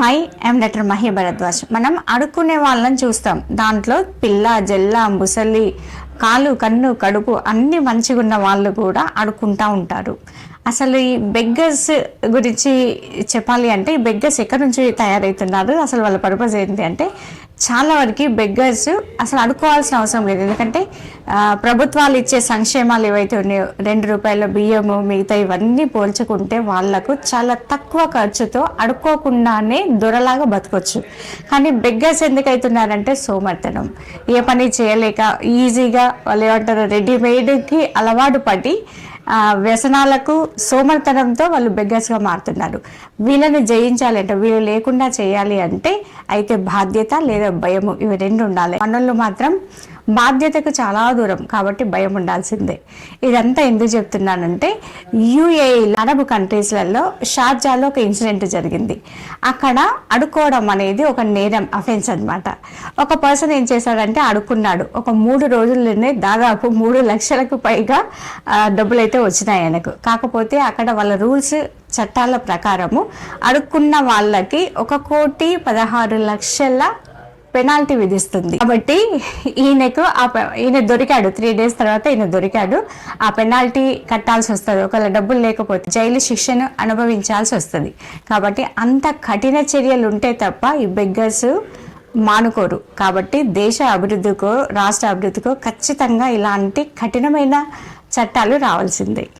Hi I'm doctor Mahi Bharadwaj. మనం అడుక్కునే వాళ్ళని చూస్తాం. దాంట్లో పిల్ల జల్ల ముసలి కాలు కన్ను కడుపు అన్ని మంచిగా ఉన్న వాళ్ళు కూడా అడుక్కుంటా ఉంటారు. అసలు ఈ బెగ్గర్స్ గురించి చెప్పాలి అంటే ఈ బెగ్గర్స్ ఎక్కడి నుంచి తయారవుతున్నారు? అసలు వాళ్ళ పర్పస్ ఏంటి అంటే చాలా వరకు బెగ్గర్స్ అసలు అడుక్కోవాల్సిన అవసరం లేదు. ఎందుకంటే ప్రభుత్వాలు ఇచ్చే సంక్షేమాలు ఏవైతే ఉన్నాయో రెండు రూపాయల బియ్యము మిగతా ఇవన్నీ పోల్చుకుంటే వాళ్ళకు చాలా తక్కువ ఖర్చుతో అడుక్కోకుండానే దొరలాగా బతకొచ్చు. కానీ బెగ్గర్స్ ఎందుకైతున్నారంటే సోమర్థనం ఏ పని చేయలేక ఈజీగా వాళ్ళు ఏమంటారు రెడీమేడ్కి అలవాటు పడి వ్యసనాలకు సోమర్తనంతో వాళ్ళు బెగ్గర్స్గా మారుతున్నారు. వీళ్ళని జయించాలి అంటే వీళ్ళు లేకుండా చేయాలి అంటే అయితే బాధ్యత లేదా భయము ఇవి రెండు ఉండాలి. మనోళ్ళు మాత్రం బాధ్యతకు చాలా దూరం కాబట్టి భయం ఉండాల్సిందే. ఇదంతా ఎందుకు చెప్తున్నానంటే యూఏఈ అరబ్ కంట్రీస్లలో షార్జాలో ఒక ఇన్సిడెంట్ జరిగింది. అక్కడ అడుక్కోవడం అనేది ఒక నేరం అఫెన్స్ అనమాట ఒక పర్సన్ ఏం చేశాడంటే అడుక్కున్నాడు. ఒక మూడు రోజుల్లోనే దాదాపు మూడు లక్షలకు పైగా డబ్బులు అయితే వచ్చినాయి ఆయనకు. కాకపోతే అక్కడ వాళ్ళ రూల్స్ చట్టాల ప్రకారము అడుక్కున్న వాళ్ళకి ఒక కోటి పదహారు లక్షల పెనాల్టీ విధిస్తుంది. కాబట్టి ఈయనకు ఆ పె- ఈయన దొరికాడు. త్రీ డేస్ తర్వాత ఈయన దొరికాడు. ఆ పెనాల్టీ కట్టాల్సి వస్తుంది. ఒకవేళ డబ్బులు లేకపోతే జైలు శిక్షను అనుభవించాల్సి వస్తుంది. కాబట్టి అంత కఠిన చర్యలు ఉంటే తప్ప ఈ బెగ్గర్స్ మానుకోరు. కాబట్టి దేశ అభివృద్ధికో రాష్ట్ర అభివృద్ధికో ఖచ్చితంగా ఇలాంటి కఠినమైన చట్టాలు రావాల్సిందే.